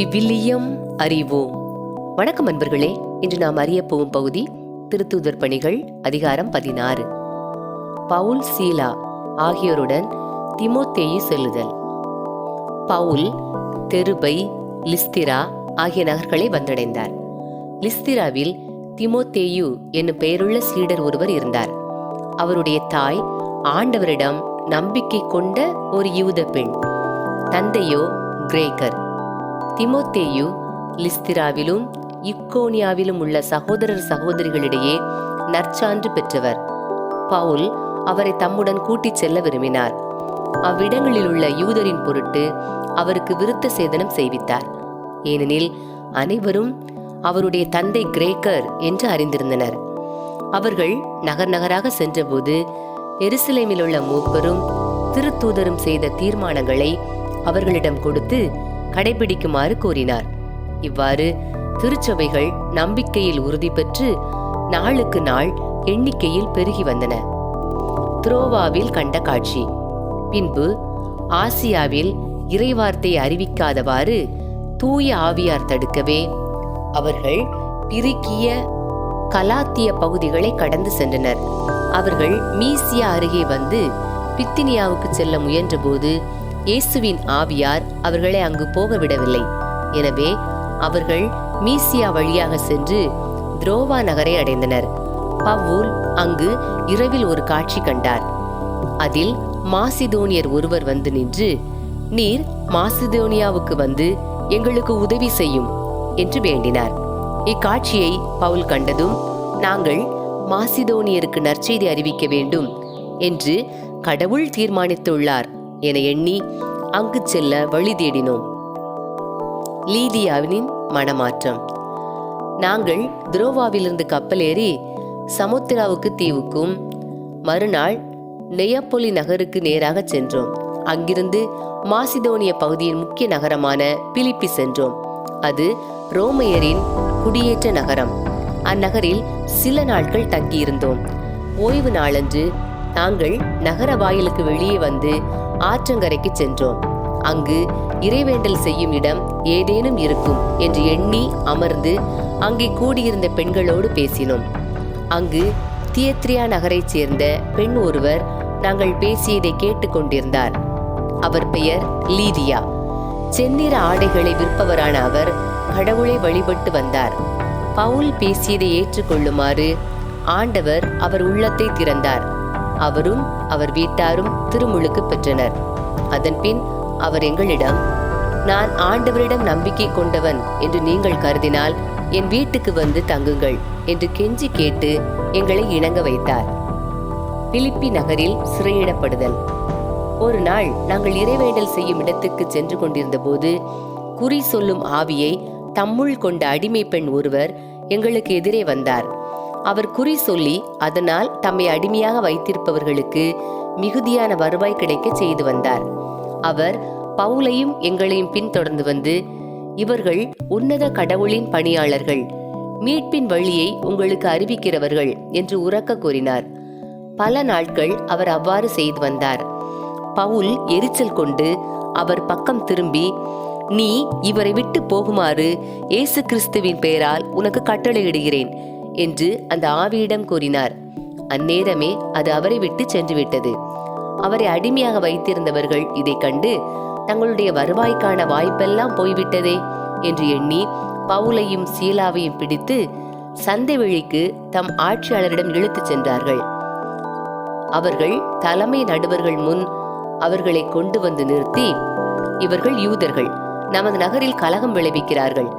விவிலியம் அறிவோம். வணக்கம் அன்பர்களே இன்று நாம் அறிய போகும் பகுதி திருத்தூதர் பணிகள் அதிகாரம் பதினாறு. பவுல் சீலா ஆகியோருடன் திமோத்தேயு செல்லுதல். பவுல் தெருபை லிஸ்திரா ஆகிய நகர்களை வந்தடைந்தார். லிஸ்திராவில் திமோத்தேயு என்னும் பெயருள்ள சீடர் ஒருவர் இருந்தார். அவருடைய தாய் ஆண்டவரிடம் நம்பிக்கை கொண்ட ஒரு யூத பெண். தந்தையோ கிரேக்கர். திமோத்தேயு லிஸ்திராவிலும் இக்கோனியாவிலும் உள்ள சகோதரர் சகோதரிகளிடையே நற்சான்று பெற்றவர். பவுல் அவரை தம்முடன் கூட்டிச் செல்ல விரும்பினார். அவ்விடங்களில் உள்ள யூதரின் பொருட்டு அவருக்கு விருத்த சேதனம் செய்வித்தார். ஏனெனில் அனைவரும் அவருடைய தந்தை கிரேக்கர் என்று அறிந்திருந்தனர். அவர்கள் நகர் நகராக சென்றபோது எருசலேமில் உள்ள மூப்பரும் திருத்தூதரும் செய்த தீர்மானங்களை அவர்களிடம் கொடுத்து கடைபிடிக்குமாறு கூறினார். இவ்வாறு திருச்சபைகள் நம்பிக்கையில் உறுதி பெற்று நாளுக்கு நாள் எண்ணிக்கையில் பெருகி வந்தன. துரோவாவில் கண்ட காட்சி. பின்பு ஆசியாவில் இறைவார்த்தை அறிவிக்காதவாறு தூய ஆவியார் தடுக்கவே அவர்கள் பிரிக்கிய கலாத்திய பகுதிகளை கடந்து சென்றனர். அவர்கள் மீசியா அருகே வந்து பித்தினியாவுக்கு செல்ல முயன்றபோது இயேசுவின் ஆவியார் அவர்களை அங்கு போக விடவில்லை எனவே அவர்கள் மீசியா வழியாக சென்று துரோவா நகரை அடைந்தனர். பவுல் அங்கு இரவில் ஒரு காட்சி கண்டார். அதில் மாசிதோனியர் ஒருவர் வந்து நின்று நீர் மாசிதோனியாவுக்கு வந்து எங்களுக்கு உதவி செய்யும் என்று வேண்டினார். இக்காட்சியை பவுல் கண்டதும் நாங்கள் மாசிதோனியருக்கு நற்செய்தி அறிவிக்க வேண்டும் என்று கடவுள் தீர்மானித்துள்ளார். என எண்ணி அங்கு செல்ல வழி தேடினோம். லீதியாவின் மனமாற்றம். நாங்கள் துரோவாவிலிருந்து கப்பல் ஏறி சமுத்திராவுக்கு தீவுக்கும் மறுநாள் நெயப்பொலி நகருக்கு நேராக சென்றோம். அங்கிருந்து மாசிதோனிய பகுதியின் முக்கிய நகரமான பிலிப்பி சென்றோம். அது ரோமையரின் குடியேற்ற நகரம். அந்நகரில் சில நாட்கள் தங்கியிருந்தோம். ஓய்வு நாளன்று நாங்கள் நகர வாயிலுக்கு வெளியே வந்து ஆற்றங்கரைக்கு சென்றோம். அங்கு இறைவேண்டல் செய்யும் இடம் ஏதேனும் இருக்கும் என்று எண்ணி அமர்ந்து அங்கே கூடியிருந்த பெண்களோடு பேசினோம். அங்கு தியத்ரியா நகரைச் சேர்ந்த பெண் ஒருவர் நாங்கள் பேசியதை கேட்டுக்கொண்டிருந்தார் அவர் பெயர் லீதியா. செந்நிற ஆடைகளை விற்பவரான அவர் கடவுளை வழிபட்டு வந்தார். பவுல் பேசியதை ஏற்றுக்கொள்ளுமாறு ஆண்டவர் அவர் உள்ளத்தை திறந்தார். அவரும் அவர் வீட்டாரும் திருமுழுக்கு பெற்றனர். அதன்பின் அவர் எங்களிடம் நான் ஆண்டவரிடம் நம்பிக்கை கொண்டவன் என்று நீங்கள் கருதினால் என் வீட்டுக்கு வந்து தங்குங்கள் என்று கெஞ்சி கேட்டு எங்களை இணங்க வைத்தார். பிலிப்பி நகரில் சிறையிடப்படுதல். ஒரு நாள் நாங்கள் இறைவேண்டல் செய்யும் இடத்துக்கு சென்று கொண்டிருந்த போது குறி சொல்லும் ஆவியை தம்முள் கொண்ட அடிமை பெண் ஒருவர் எங்களுக்கு எதிரே வந்தார். அவர் குறி சொல்லி அதனால் தம்மை அடிமையாக வைத்திருப்பவர்களுக்கு மிகுதியான வருவாய் கிடைக்க செய்து வந்தார். அவர் பவுலையும் எங்களையும் பின்தொடர்ந்து வந்து இவர்கள் உன்னத கடவுளின் பணியாளர்கள் மீட்பின் வழியை உங்களுக்கு அறிவிக்கிறவர்கள் என்று உறக்க கூறினார். பல நாட்கள் அவர் அவ்வாறு செய்து வந்தார். பவுல் எரிச்சல் கொண்டு அவர் பக்கம் திரும்பி நீ இவரை விட்டு போகுமாறு இயேசு கிறிஸ்துவின் பெயரால் உனக்கு கட்டளையிடுகிறேன். என்று அந்த ஆவியிடம் கூறினார். அந்நேரமே அது அவரை விட்டு சென்று விட்டது அவரை அடிமையாக வைத்திருந்தவர்கள் இதை கண்டு தங்களுடைய வருவாய்க்கான வாய்ப்பெல்லாம் போய்விட்டதே என்று எண்ணி பவுலையும் சீலாவையும் பிடித்து சந்தை வழிக்கு தம் ஆட்சியாளரிடம் இழுத்துச் சென்றார்கள். அவர்கள் தலைமை நடுவர்கள் முன் அவர்களை கொண்டு வந்து நிறுத்தி இவர்கள் யூதர்கள் நமது நகரில் கலகம் விளைவிக்கிறார்கள்.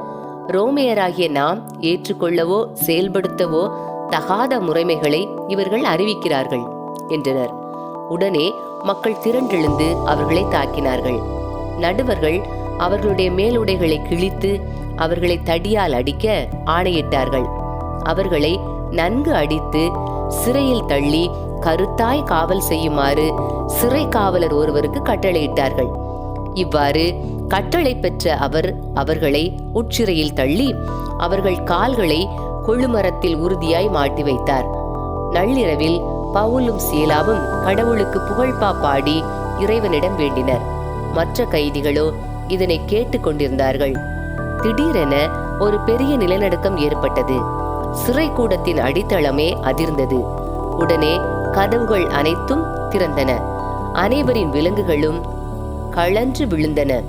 ரோமையராகிய நாம் ஏற்றுக்கொள்ளவோ செயல்படுத்தவோ தகாத முறைமைகளை இவர்கள் அறிவிக்கிறார்கள் என்றனர். உடனே மக்கள் திரண்டெழுந்து அவர்களை தாக்கினார்கள். நடுவர்கள் அவர்களுடைய மேலுடைகளை கிழித்து அவர்களை தடியால் அடிக்க ஆணையிட்டார்கள். அவர்களை நன்கு அடித்து சிறையில் தள்ளி கருத்தாய் காவல் செய்யுமாறு சிறை காவலர் ஒருவருக்கு கட்டளையிட்டார்கள். இவ்வாறு கட்டளை பெற்ற அவர் அவர்களை உட்சிறையில் தள்ளி அவர்கள் கால்களை கொழுமரத்தில் உறுதியாய் மாட்டி வைத்தார். நள்ளிரவில் பவுலும் சீலாவும் கடவுளுக்கு புகழ்பா பாடி இறைவனிடம் வேண்டினர். மற்ற கைதிகளோ இதனை கேட்டுக்கொண்டிருந்தார்கள் திடீரென ஒரு பெரிய நிலநடுக்கம் ஏற்பட்டது. சிறை கூடத்தின் அடித்தளமே அதிர்ந்தது. உடனே கதவுகள் அனைத்தும் திறந்தன. அனைவரின் விலங்குகளும் கழன்று விழுந்தன.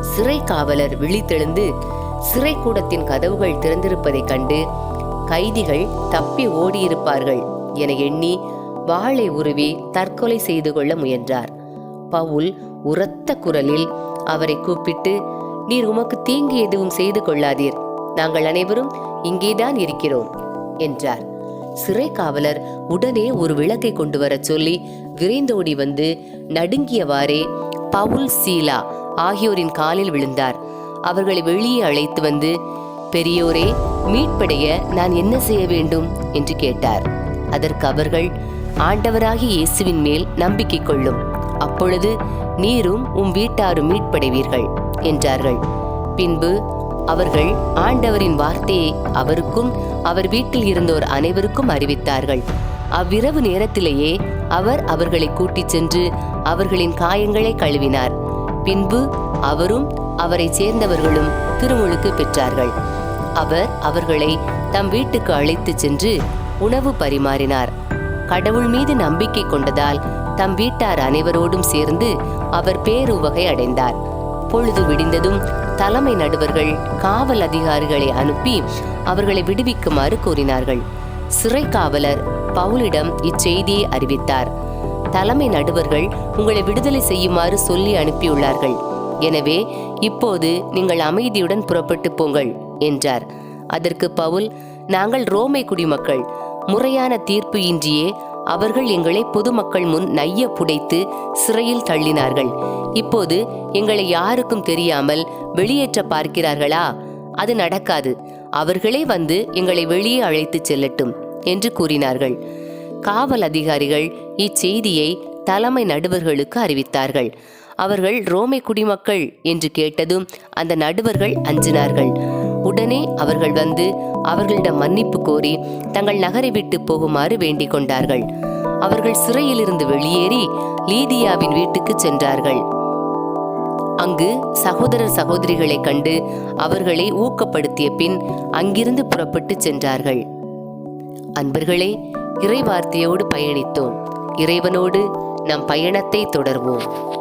சிறை காவலர் விழித்தெழுந்து சிறை கூடத்தின் கதவுகள் திறந்திருப்பதைக் கண்டு கைதிகள் தப்பி ஓடியிருப்பார்கள் என எண்ணி வாளை உருவி தற்கொலை செய்து கொள்ள முயன்றார். பவுல் உரத்த குரலில் அவரை கூப்பிட்டு நீர் உமக்கு தீங்கு எதுவும் செய்து கொள்ளாதீர். நாங்கள் அனைவரும் இங்கேதான் இருக்கிறோம் என்றார். சிறை காவலர் உடனே ஒரு விளக்கை கொண்டு வரச் சொல்லி விரைந்தோடி வந்து நடுங்கியவாறே பவுல் சீலா ஆகியோரின் காலில் விழுந்தார். அவர்களை வெளியே அழைத்து வந்து பெரியோரே மீட்படைய நான் என்ன செய்ய வேண்டும்? என்று கேட்டார். அதற்கு அவர்கள் ஆண்டவராகி இயேசுவின் மேல் நம்பிக்கை கொள்ளும். அப்பொழுது நீரும் உம் வீட்டாரும் மீட்படைவீர்கள் என்றார்கள். பின்பு அவர்கள் ஆண்டவரின் வார்த்தையை அவருக்கும் அவர் வீட்டில் இருந்தோர் அனைவருக்கும் அறிவித்தார்கள். அவ்விரவு நேரத்திலேயே அவர் அவர்களை கூட்டிச் சென்று அவர்களின் காயங்களை கழுவினார். பின்பு அவரும் அவரை சேர்ந்தவர்களும் திருமுழுக்கு பெற்றார்கள். அவர் அவர்களை தம் வீட்டுக்கு அழைத்துச் சென்று உணவு பரிமாறினார். கடவுள் மீது நம்பிக்கை கொண்டதால் தம் வீட்டார் அனைவரோடும் சேர்ந்து அவர் பேருவகை அடைந்தார். பொழுது விடிந்ததும் தலைமை நடுவர்கள் காவல் அதிகாரிகளை அனுப்பி அவர்களை விடுவிக்குமாறு கூறினார்கள். சிறை காவலர் பவுலிடம் இச்செய்தியை அறிவித்தார். தலைமை நடுவர்கள் உங்களை விடுதலை செய்யுமாறு சொல்லி அனுப்பியுள்ளார்கள். எனவே இப்போது நீங்கள் அமைதியுடன் புறப்பட்டு போங்கள் என்றார். அதற்கு பவுல் நாங்கள் ரோமை குடிமக்கள். முறையான தீர்ப்பு இன்றியே அவர்கள் எங்களை பொதுமக்கள் முன் நைய புடைத்து சிறையில் தள்ளினார்கள். இப்போது எங்களை யாருக்கும் தெரியாமல் வெளியேற்ற பார்க்கிறார்களா? அது நடக்காது. அவர்களே வந்து எங்களை வெளியே அழைத்துச் செல்லட்டும் என்று கூறினார்கள். காவல் அதிகாரிகள் இச்செய்தியை தலைமை நடுவர்களுக்கு அறிவித்தார்கள். அவர்கள் ரோமை குடிமக்கள் என்று கேட்டதும் அந்த நடுவர்கள் அஞ்சினார்கள். உடனே அவர்கள் வந்து அவர்களிடம் மன்னிப்பு கோரி தங்கள் நகரை விட்டு போகுமாறு வேண்டிக் கொண்டார்கள். அவர்கள் சிறையிலிருந்து வெளியேறி லீதியாவின் வீட்டுக்கு சென்றார்கள். அங்கு சகோதரர் சகோதரிகளைக் கண்டு அவர்களை ஊக்கப்படுத்திய பின் அங்கிருந்து புறப்பட்டு சென்றார்கள். அன்பர்களே இறைவார்த்தையோடு பயணித்தோம். இறைவனோடு நம் பயணத்தை தொடர்வோம்.